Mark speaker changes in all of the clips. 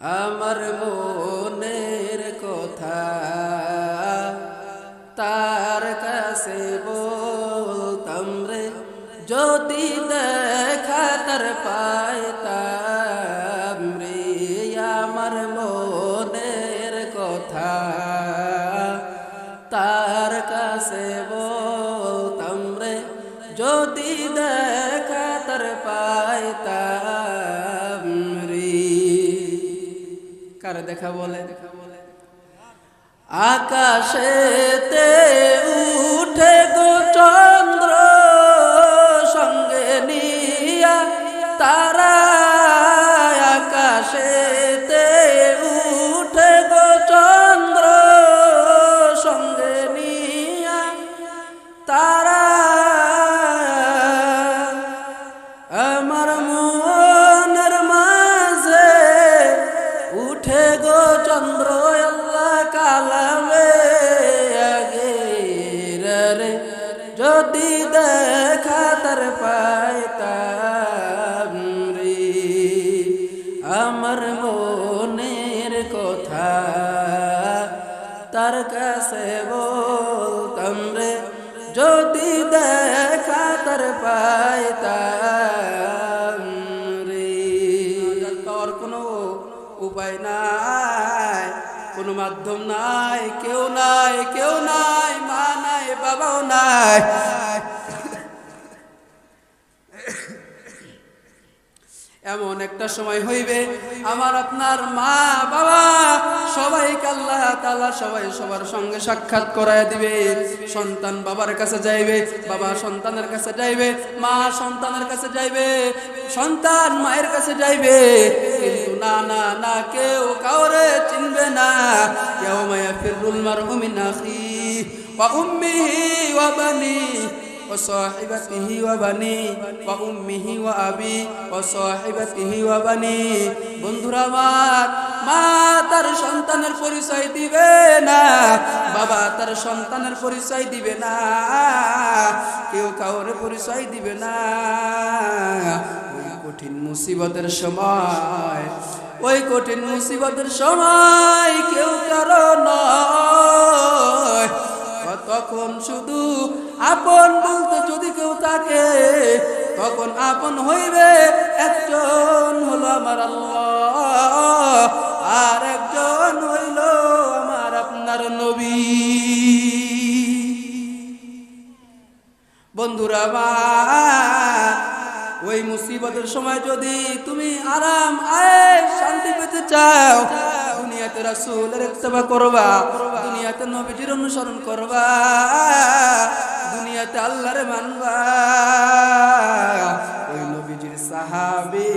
Speaker 1: আমার মনের কথা তার কাছে বলতাম রে, যদি দেখা তার পাইতাম রে, আমার মনের কথা তার কাছে বলতাম রে, যদি দেখা তার পাইতাম দেখা বলে। আকাশে আকাশেতে উঠে গো চন্দ্র সঙ্গে নিয়া তারা তার পাইতাম রে। তোর কোনো উপায় নাই, কোনো মাধ্যম নাই, কেউ নাই কেউ নাই, মা নাই, বাবাও নাই এমন একটা সময় হইবে। আমার আপনার মা, বাবা সবাইকে আল্লাহ তাআলা সবাই সবার সঙ্গে সাক্ষাৎ করায় দিবে। সন্তান বাবার কাছে যাইবে, বাবা সন্তানের কাছে যাইবে, মা সন্তানের কাছে যাইবে, সন্তান মায়ের কাছে যাইবে। কিন্তু না না না কেউ কাউরে চিনবে না। কেউ মায়া ফিরুল ওয়া বানি وصاحبته وبني وأمه وأبي وصاحبته وبني বন্ধুরা আমার মা তার সন্তানের পরিচয় দিবে না বাবা তার সন্তানের পরিচয় দিবে না কেউ কাউরে পরিচয় দিবে না ওই কঠিন মুসিবতের সময় ওই কঠিন মুসিবতের সময় কেউ কারো নয় তখন শুধু আপন বলতে যদি কেউ থাকে তখন আপন হইবে একজন হলো আমার আর একজন হইল আমার আপনার নবী। বন্ধুরা ওই মুসিবতের সময় যদি তুমি আরাম আয় শান্তি পেতে চাও, দুনিয়াতে রাসূলের ইত্তেবা করবা, দুনিয়াতে নবীজির অনুসরণ করবা দুনিয়াতে আল্লাহরে মানবা। ওই নবীজির সাহাবী।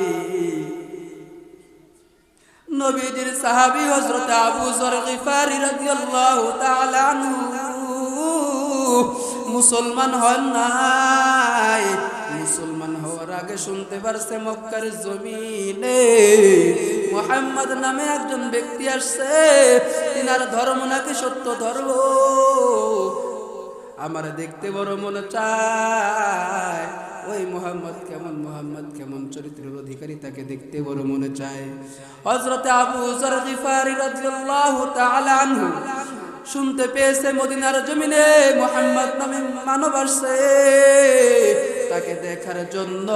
Speaker 1: নবীজির সাহাবী হযরত আবু যর গিফারি রাদিয়াল্লাহু তাআলা আনহু। মুসলমান হন নাই। মুসলমান হওয়ার আগে শুনতে পারছে মক্কার জমিনে মোহাম্মদ নামে একজন ব্যক্তি আসছে। তিনার ধর্ম নাকি সত্য ধর্ম? আমার দেখতে বড় মনে চায়। ওই মোহাম্মদ কেমন মোহাম্মদ কেমন চরিত্রের অধিকারী তাকে দেখতে বড় মনে চায়। হজরতে আবু জর গিফারি তাআলা আনহু শুনতে পেয়েছে মদিনার জমিনে মোহাম্মদ নামে মানব আসছে। তাকে দেখার জন্য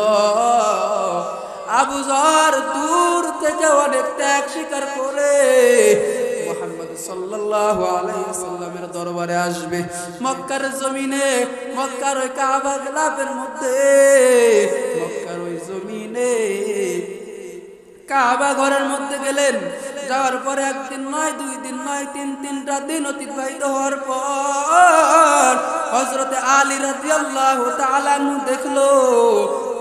Speaker 1: আবু জর দূর থেকে অনেক ত্যাগ স্বীকার করে সাল্লাল্লাহু আলাইহি সাল্লামের দরবারে আসবে। মক্কার জমিনে, মক্কার ওই কাবা গলাপের মধ্যে, মক্কার ওই জমিনে কাবা ঘরের মধ্যে গেলেন। যাওয়ার পরে একদিন নয়, দুই দিন নয়, তিন তিনটা দিন অতিবাহিত হওয়ার পর হজরতে আলী রাজি আল্লাহ তালানু দেখল,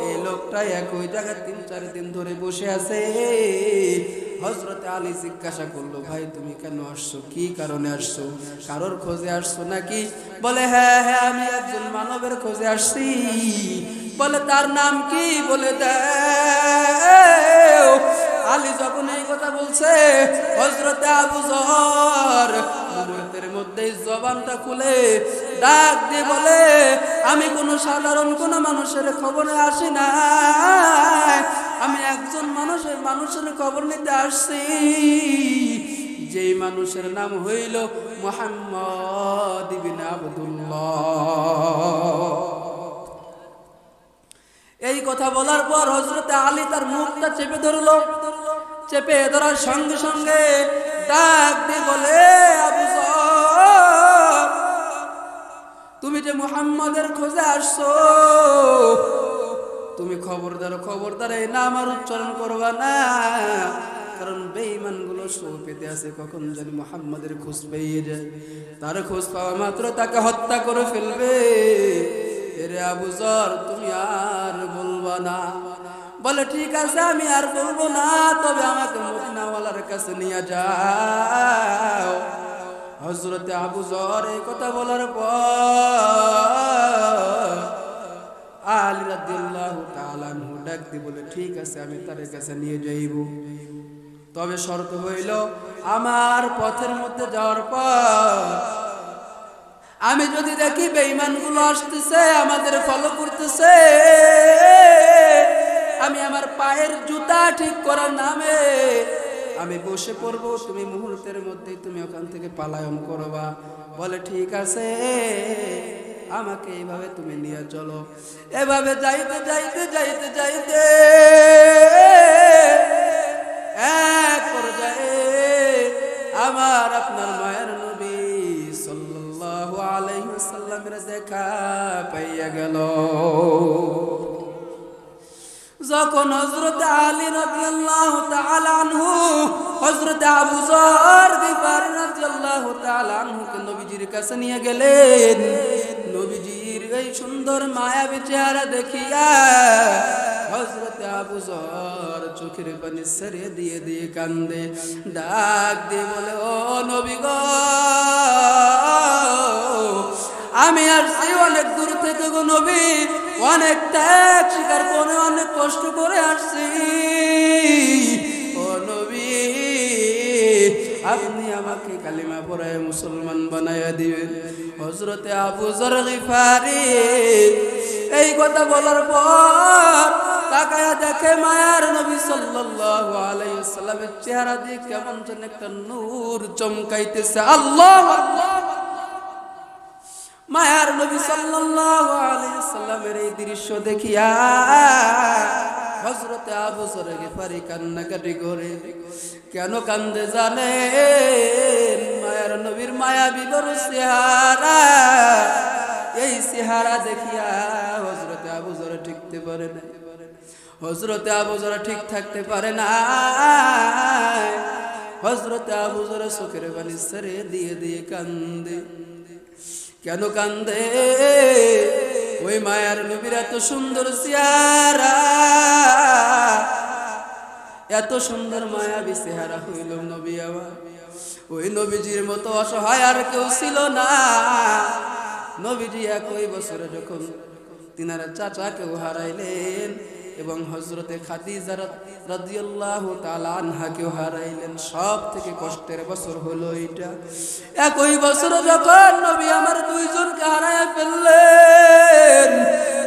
Speaker 1: এই লোকটা একই জায়গায় তিন, চার দিন ধরে বসে আছে। হজরতে আলী জিজ্ঞাসা করল, ভাই, তুমি কেন আসছো? কি কারণে আসছো? কারোর খোঁজে আসছো নাকি? বলে হ্যাঁ হ্যাঁ আমি একজন মানবের খোঁজে আসছি। বলে, তার নাম কি? বলে, দেও। আলী যখন এই কথা বলছে হজরতে আবু জহর মুহূর্তের মধ্যে জবানটা খুলে ডাক দিয়ে বলে, আমি কোনো সাধারণ কোনো মানুষের খবরে আসি না। আমি একজন মানুষের মানুষের খবর নিতে আসছি। যেই মানুষের নাম হইল মোহাম্মদ বিন আবদুল্লাহ। এই কথা বলার পর হজরতে আলী তার মুখটা চেপে ধরলো। চেপে ধরার সঙ্গে সঙ্গে ডাক দিয়ে বলে মুহাম্মাদের খোঁজে আসছো? তুমি খবরদার খবরদার, এই নাম আর উচ্চারণ করবা না। কারণ বেঈমানগুলো সো পেতে আছে কখন জানি মুহাম্মাদের খোঁজ পেয়ে যায়। তার খোঁজ পাওয়া মাত্র তাকে হত্যা করে ফেলবে। এরে আবু যর তুমি আর বলবা না। বলে, ঠিক আছে, আমি আর বলব না, তবে আমাকে মদিনাওয়ালার কাছে নিয়ে যাও। হজরতে আবু জর এই কথা বলার পর আলী রাদিয়াল্লাহু তাআলা আনহু ডাক দিয়ে বলে, ঠিক আছে, আমি তার কাছে নিয়ে যাইব। তবে শর্ত হইল, আমার পথের মধ্যে যাওয়ার পর আমি যদি দেখি বেঈমানগুলো আসতেছে, আমাদের ফলো করতেছে, আমি আমার পায়ের জুতা ঠিক করার নামে আমি বসে পড়ব, তুমি মুহূর্তের মধ্যেই তুমি ওখান থেকে পালায়ন করবা। বলে, ঠিক আছে, আমাকে এইভাবে তুমি নিয়ে চলো। এভাবে যাইতে যাইতে যাইতে যাইতে এক পর্যায়ে আমার আপনার মায়ের নবী সাল্লাল্লাহু আলাইহি ওয়াসাল্লামের দেখা পাইয়া গেল। যখন হযরত আলী রাদিয়াল্লাহু তাআলা আনহু, হযরত আবু যর গিফারি রাদিয়াল্লাহু তাআলা আনহুকে নবীজির কাছে নিয়ে গেলেন। নবীজির এই সুন্দর মায়াবী চেহারা দেখিয়া হযরত আবু যর চোখের পানি সরিয়ে দিয়ে দিয়ে কান্দে। ডাক দিয়ে বলে, ও নবী গো আমি আর সেই অনেক দূর থেকে গো নবী অনেক ত্যাগ স্বীকার করে, অনেক কষ্ট করে আসছি। আপনি আমাকে কালিমা পড়ায় মুসলমান বানাইয়া দিবেন। হজরতে আবু জর এই কথা বলার পর তাকায়া দেখে মায়ার নবী সাল্লাল্লাহু আলাইহি ওয়াসাল্লামের চেহারা দিয়ে কেমন যেন একটা নূর চমকাইতেছে। আল্লাহ আল্লাহ মায়ার নবী সাল্লাল্লাহু আলাইহি সাল্লামের এই দৃশ্য দেখিয়া হযরতে আবু যর গিফারি কান্নাকাটি করে, কেন কান্দে জানে মায়ার নবীর মায়া বিবর চেহারা, এই চেহারা দেখিয়া হযরতে আবু যর ঠিকতে পারে না হযরতে আবু যর ঠিক থাকতে পারে না হযরতে আবু যর চোখের পানি ছেড়ে দিয়ে দিয়ে কান্দে। কেন কান্দে? ওই মায়ার নবীর এত সুন্দর চেহারা। এত সুন্দর মায়াবী চেহারা হইল নবী আমার। ওই নবীজির মতো অসহায় আর কেউ ছিল না। নবীজি একই বছরে যখন তিনারা চাচাকেও হারাইলেন এবং হজরতে খাদিজা রাদিয়াল্লাহু তাআলা আনহাকেও হারাইলেন। সব থেকে কষ্টের বছর হলো এটা একই বছর যখন নবী আমার দুইজনকে হারায় ফেললেন,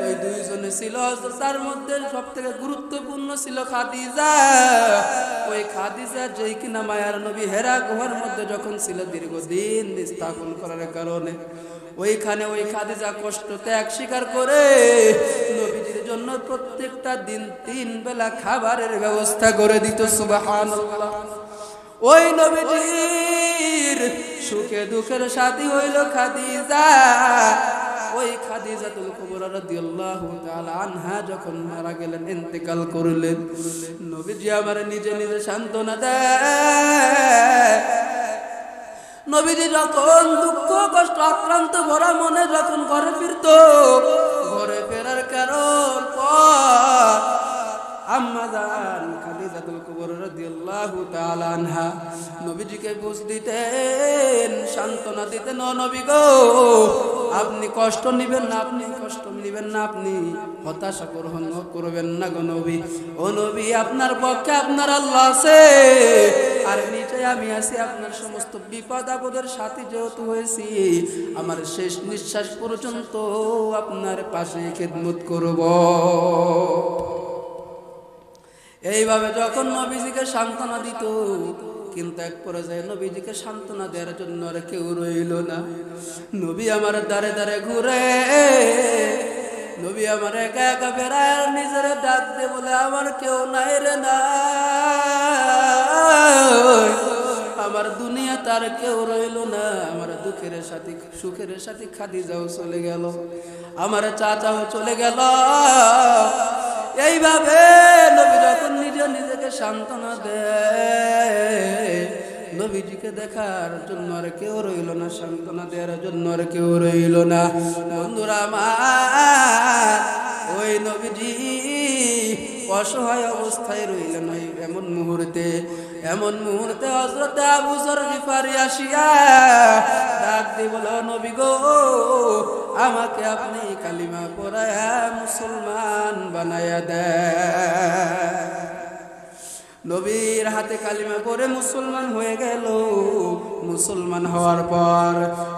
Speaker 1: ওই দুইজনে ছিল তার মধ্যে সব থেকে গুরুত্বপূর্ণ ছিল খাদিজা। ওই খাদিজা যেই কিনা মায়ার নবী হেরা গুহার মধ্যে যখন ছিল দীর্ঘদিন স্থাপন করার কারণে, ওইখানে ওই খাদিজা কষ্ট ত্যাগ স্বীকার করে নবীজির জন্য প্রত্যেকটা দিন তিন বেলা খাবারের ব্যবস্থা করে দিত সুবাহান ওই নবীজির সুখে দুঃখের সাথী হইল খাদিজা। ওই খাদিজাতুল কুবরা রাদিয়াল্লাহু তাআলা আনহা যখন মারা গেলেন, ইন্তেকাল করলেন। নবীজি আমার নিজে নিজে সান্ত্বনা দেয়। নবীজি যখন দুঃখ, কষ্ট, আক্রান্ত, ভরা মনে যখন ঘরে ফিরত নবীজিকে বুঝ দিতেন, সান্ত্বনা দিতেন নবী গো, আপনি কষ্ট নেবেন না, আপনি কষ্ট নেবেন না, আপনি হতাশা গ্রহণ করবেন না গো নবী। ও নবী, আপনার পক্ষে আপনার আল্লাহ আছে, আর নিচে আমি আছি, আপনার সমস্ত বিপদ আপদের সাথে যেহেতু হয়েছি, আমার শেষ নিঃশ্বাস পর্যন্ত আপনার পাশে খেদমত করব। এইভাবে যখন নবীজিকে সান্ত্বনা দিত কিন্তু এক পর্যায়ে নবীজিকে সান্ত্বনা দেওয়ার জন্য আর কেউ রইল না। নবী আমার দ্বারে দাঁড়ে ঘুরে, নবী আমার একা একা বেড়ায় আর নিজের ডাক দে বলে, আমার কেউ নাই রে না। আমার দুনিয়া তার কেউ রইল না। আমার দুঃখের সাথে, সুখের সাথে খাদি খাদিজাও চলে গেল। আমার চাচাও চলে গেল। এইভাবে নবী যখন নিজে নিজেকে সান্ত্বনা দেয় নবীজিকে দেখার জন্য আর কেউ রইল না, সান্ত্বনা দেওয়ার জন্য আর কেউ রইল না। বন্ধুরা আমার, ওই নবীজি অসহায় অবস্থায় রইলেন ওই এমন মুহূর্তে। এমন মুহূর্তে হজরতে আবু জর গিফারি আসিয়া ডাক দিয়ে বলো নবী গো, আমাকে আপনি কালিমা পড়ায়া মুসলমান বানায়া দেয় নবীর হাতে কালিমা করে মুসলমান হয়ে গেল। মুসলমান হওয়ার পর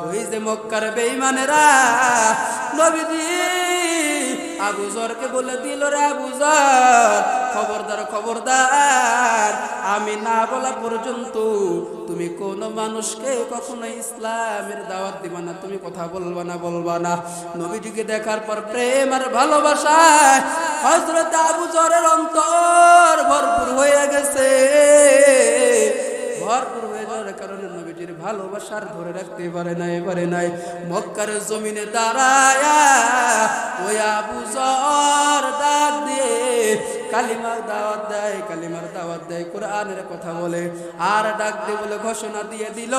Speaker 1: ওই যে মক্কার বেঈমানেরা নবীজি আবু জরকে বলে দিল, রে আবু জর, খবরদার খবরদার, আমি না বলা পর্যন্ত তুমি কোন মানুষকে কখনো ইসলামের দাওয়াত দিবা না, তুমি কথা বলবা না বলবা না। নবীজিকে দেখার পর প্রেম আর ভালোবাসায় হজরত আবুজরের অন্তর ভরপুর হয়ে যাওয়ার কারণে নবীজির ভালোবাসার ধরে রাখতে পারে নাই পারে নাই। মক্কার জমিনে দাঁড়ায় ওই আবু ডাক দিয়ে কালিমার দাওয়াত দেয়, কালিমার দাওয়াত দেয়, কোরআনের কথা বলে। আর ডাক দিয়ে বলে, ঘোষণা দিয়ে দিল,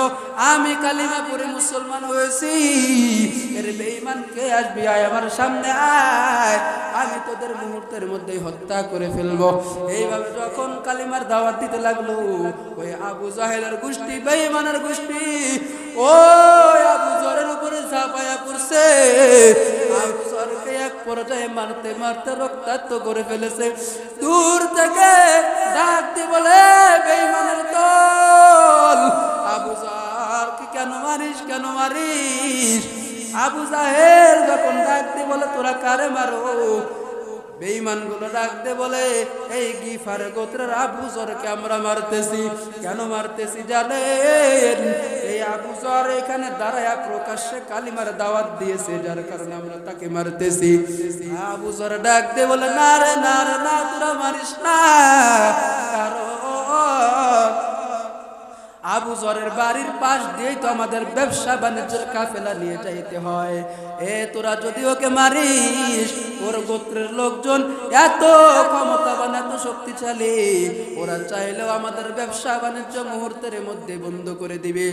Speaker 1: আমি কালিমা পরে মুসলমান হয়েছি। এর বেঈমান কে আসবি, আয় আমার সামনে আয়। আমি তোদের মুহূর্তের মধ্যে হত্যা করে ফেলব। এইভাবে যখন কালিমার দাওয়াত দিতে লাগল, ওই আবু জাহেলের গোষ্ঠী, বেঈমানের গোষ্ঠী ওই আবু উপরে পড়ছে, আবু এক মারতে মারতে করে ফেলেছে। বলে আবু জারকে কেন মারিস কেন মারিস? আবু যখন বলে, তোরা বেঈমানগুলো ডাকতে বলে, এই গিফার গোত্রের আবু জরকে আমরা মারতেছি। কেন মারতেছি জানেন? আবু জর এখানে দাঁড়ায়া প্রকাশ্যে কালিমার দাওয়াত দিয়েছে, যার কারণে আমরা তাকে মারতেছি। আবু জর ডাকতে বলে, না রে, না তোরা মারিস না। আবু জরের বাড়ির পাশ দিয়েই তো আমাদের ব্যবসা বাণিজ্যের কাফেলা নিয়ে যাইতে হয়। এ, তোরা যদি ওকে মারিস, ওর গোত্রের লোকজন এত ক্ষমতাবান, এত শক্তিশালী, ওরা চাইলেও আমাদের ব্যবসা বাণিজ্য মুহূর্তের মধ্যে বন্ধ করে দিবে।